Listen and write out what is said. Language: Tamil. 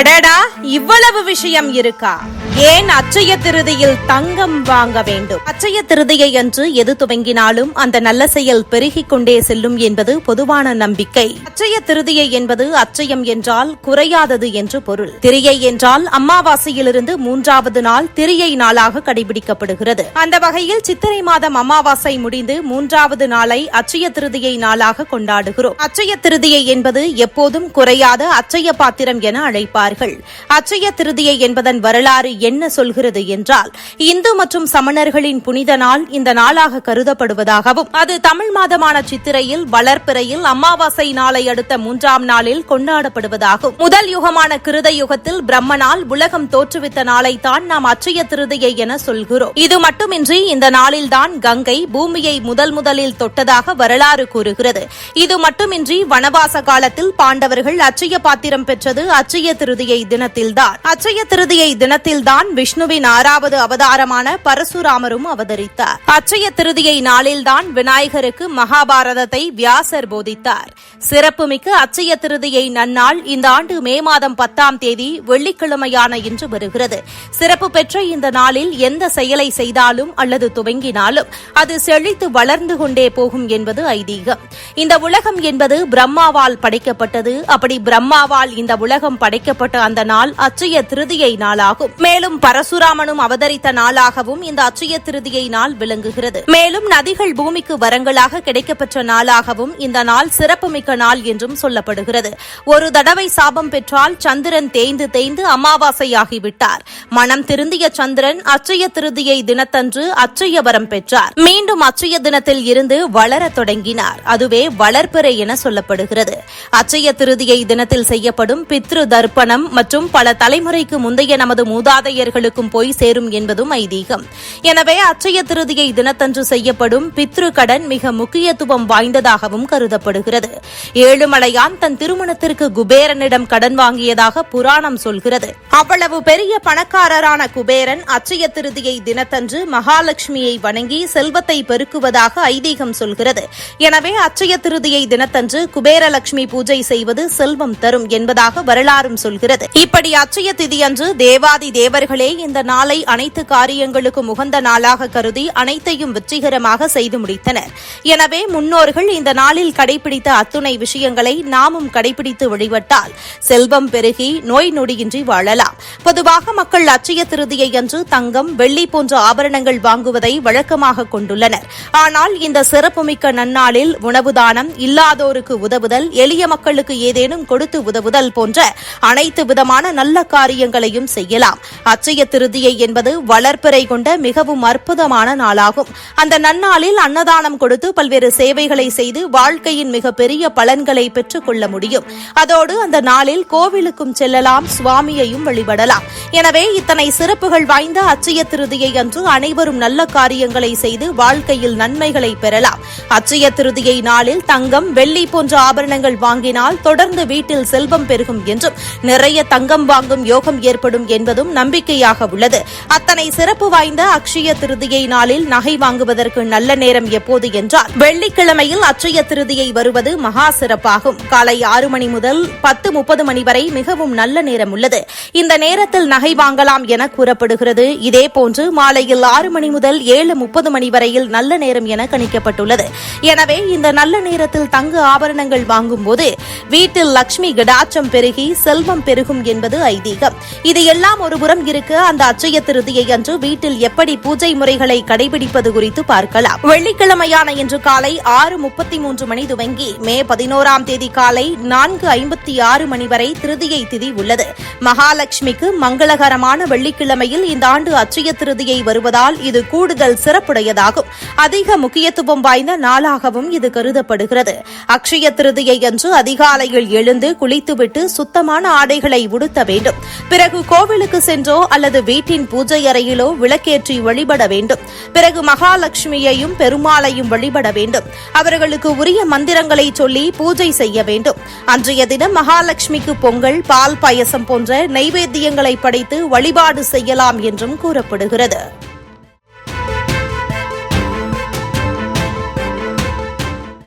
அடடா இவ்வளவு விஷயம் இருக்கா? ஏன் அச்சய திருதியில் தங்கம் வாங்க வேண்டும்? அச்சய திருதியை அன்று எது துவங்கினாலும் அந்த நல்ல செயல் பெருகிக் கொண்டே செல்லும் என்பது பொதுவான நம்பிக்கை. அச்சய திருதியை என்பது அச்சயம் என்றால் குறையாதது என்று பொருள். திரியை என்றால் அமாவாசையிலிருந்து மூன்றாவது நாள் திரியை நாளாக கடைபிடிக்கப்படுகிறது. அந்த வகையில் சித்திரை மாதம் அமாவாசை முடிந்து மூன்றாவது நாளை அச்சய திருதியை நாளாக கொண்டாடுகிறோம். அச்சய திருதியை என்பது எப்போதும் குறையாத அச்சய பாத்திரம் என அழைப்பார்கள். அச்சய திருதியை என்பதன் வரலாறு என்ன சொல்கிறது என்றால் இந்து மற்றும் சமணர்களின் புனித நாள் இந்த நாளாக கருதப்படுவதாகவும் அது தமிழ் மாதமான சித்திரையில் வளர்ப்பிறையில் அமாவாசை நாளை அடுத்த மூன்றாம் நாளில் கொண்டாடப்படுவதாகும். முதல் யுகமான கிருத யுகத்தில் பிரம்மனால் உலகம் தோற்றுவித்த நாளைத்தான் நாம் அச்சய திருதியை என சொல்கிறோம். இது மட்டுமின்றி இந்த நாளில்தான் கங்கை பூமியை முதல் முதலில் தொட்டதாக வரலாறு கூறுகிறது. இது மட்டுமின்றி வனவாச காலத்தில் பாண்டவர்கள் அச்சய பாத்திரம் பெற்றது அச்சய திருதியை தினத்தில்தான். அச்சய திருதியை தினத்தில்தான் விஷ்ணுவின் ஆறாவது அவதாரமான பரசுராமரும் அவதரித்தார். அச்சய திருதியை நாளில்தான் விநாயகருக்கு மகாபாரதத்தை வியாசர் போதித்தார். சிறப்புமிக்க அச்சய திருதியை நன்னாள் இந்த ஆண்டு மே மாதம் பத்தாம் தேதி வெள்ளிக்கிழமையான இன்று வருகிறது. சிறப்பு பெற்ற இந்த நாளில் எந்த செயலை செய்தாலும் அல்லது துவங்கினாலும் அது செழித்து வளர்ந்து கொண்டே போகும் என்பது ஐதீகம். இந்த உலகம் என்பது பிரம்மாவால் படைக்கப்பட்டது. அப்படி பிரம்மாவால் இந்த உலகம் படைக்கப்பட்ட அந்த நாள் அச்சய திருதியை நாளாகும். மேலும் மேலும் பரசுராமனும் அவதரித்த நாளாகவும் இந்த அச்சய திருதியை நாள் விளங்குகிறது. மேலும் நதிகள் பூமிக்கு வரங்களாக கிடைக்கப்பெற்ற நாளாகவும் இந்த நாள் சிறப்புமிக்க நாள் என்றும் சொல்லப்படுகிறது. ஒரு தடவை சாபம் பெற்றால் சந்திரன் தேய்ந்து தேய்ந்து அமாவாசையாகிவிட்டார். மனம் திருந்திய சந்திரன் அச்சய திருதியை தினத்தன்று அச்சய வரம் பெற்றார். மீண்டும் அச்சய தினத்தில் இருந்து வளர தொடங்கினார். அதுவே வளர்ப்பிறை என சொல்லப்படுகிறது. அச்சய திருதியை தினத்தில் செய்யப்படும் பித்ரு தர்ப்பணம் மற்றும் பல தலைமுறைக்கு முந்தைய நமது மூதாதை மூதாதையர்களுக்கும் போய் சேரும் என்பதும் ஐதீகம். எனவே அச்சய திருதியை தினத்தன்று செய்யப்படும் பித்ரு கடன் மிக முக்கியத்துவம் வாய்ந்ததாகவும் கருதப்படுகிறது. ஏழுமலையான் தன் திருமணத்திற்கு குபேரனிடம் கடன் வாங்கியதாக புராணம் சொல்கிறது. அவ்வளவு பெரிய பணக்காரரான குபேரன் அச்சய திருதியை தினத்தன்று மகாலட்சுமியை வணங்கி செல்வத்தை பெருக்குவதாக ஐதீகம் சொல்கிறது. எனவே அச்சய திருதியை தினத்தன்று குபேரலட்சுமி பூஜை செய்வது செல்வம் தரும் என்பதாக வரலாறும் சொல்கிறது. இப்படி அச்சய திதியன்று தேவாதி தேவ தேவர்களே இந்த நாளை அனைத்து காரியங்களுக்கும் உகந்த நாளாக கருதி அனைத்தையும் வெற்றிகரமாக செய்து முடித்தனர். எனவே முன்னோர்கள் இந்த நாளில் கடைபிடித்த அத்துணை விஷயங்களை நாமும் கடைபிடித்து வழிபட்டால் செல்வம் பெருகி நோய் நொடியின்றி வாழலாம். பொதுவாக மக்கள் அச்சய திருதியை அன்று தங்கம் வெள்ளி போன்ற ஆபரணங்கள் வாங்குவதை வழக்கமாக கொண்டுள்ளனர். ஆனால் இந்த சிறப்புமிக்க நன்னாளில் உணவு தானம் இல்லாதோருக்கு உதவுதல் எளிய மக்களுக்கு ஏதேனும் கொடுத்து உதவுதல் போன்ற அனைத்து விதமான நல்ல காரியங்களையும் செய்யலாம். அச்சய திருதியை என்பது வளர்ப்பிறை கொண்ட மிகவும் அற்புதமான நாளாகும். அந்த நன்னாளில் அன்னதானம் கொடுத்து பல்வேறு சேவைகளை செய்து வாழ்க்கையின் மிக பெரிய பலன்களை பெற்றுக் கொள்ள முடியும். அதோடு அந்த நாளில் கோவிலுக்கும் செல்லலாம் சுவாமியையும் வழிபடலாம். எனவே இத்தனை சிறப்புகள் வாய்ந்த அச்சய திருதியை அன்று அனைவரும் நல்ல காரியங்களை செய்து வாழ்க்கையில் நன்மைகளை பெறலாம். அச்சய திருதியை நாளில் தங்கம் வெள்ளி போன்ற ஆபரணங்கள் வாங்கினால் தொடர்ந்து வீட்டில் செல்வம் பெருகும் என்றும் நிறைய தங்கம் வாங்கும் யோகம் ஏற்படும் என்பதும் நம்பிக்கையாக உள்ளது. அத்தனை சிறப்பு வாய்ந்த அக்ஷய திருதியை நாளில் நகை வாங்குவதற்கு நல்ல நேரம் எப்போது என்றால் வெள்ளிக்கிழமையில் அச்சய திருதியை வருவது மகா சிறப்பாகும். காலை ஆறு மணி முதல் பத்து முப்பது மணி வரை மிகவும் நல்ல நேரம் உள்ளது. இந்த நேரத்தில் நகை வாங்கலாம் என கூறப்படுகிறது. இதேபோன்று மாலையில் ஆறு மணி முதல் ஏழு முப்பது மணி வரையில் நல்ல நேரம் என கணிக்கப்பட்டுள்ளது. எனவே இந்த நல்ல நேரத்தில் தங்க ஆபரணங்கள் வாங்கும்போது வீட்டில் லட்சுமி கடாச்சம் பெருகி செல்வம் பெருகும் என்பது ஐதீகம். இது எல்லாம் ஒருபுறம் இருக்க. அந்த அச்சய திருதியை அன்று வீட்டில் எப்படி பூஜை முறைகளை கடைபிடிப்பது குறித்து பார்க்கலாம். வெள்ளிக்கிழமையான இன்று காலை ஆறு முப்பத்தி மூன்று மணி துவங்கி மே பதினோராம் தேதி காலை நான்கு ஐம்பத்தி ஆறு மணி வரை திருதியை திதி உள்ளது. மகாலட்சுமிக்கு மங்களகரமான வெள்ளிக்கிழமையில் இந்த ஆண்டு அச்சய திருதியை வருவதால் இது கூடுதல் சிறப்புடையதாகும். அதிக முக்கியத்துவம் வாய்ந்த நாளாகவும் இது கருதப்படுகிறது. அக்ஷய திருதியை அன்று அதிகாலையில் எழுந்து குளித்துவிட்டு சுத்தமான ஆடைகளை உடுத்த வேண்டும். பிறகு கோவிலுக்கு சென்று அல்லது வீட்டின் பூஜை அறையிலோ விளக்கேற்றி வழிபட வேண்டும். பிறகு மகாலட்சுமியையும் பெருமாளையும் வழிபட வேண்டும். அவர்களுக்கு உரிய மந்திரங்களை சொல்லி பூஜை செய்ய வேண்டும். அன்றைய தினம் மகாலட்சுமிக்கு பொங்கல் பால் பாயசம் போன்ற நைவேத்தியங்களை படைத்து வழிபாடு செய்யலாம் என்றும் கூறப்படுகிறது.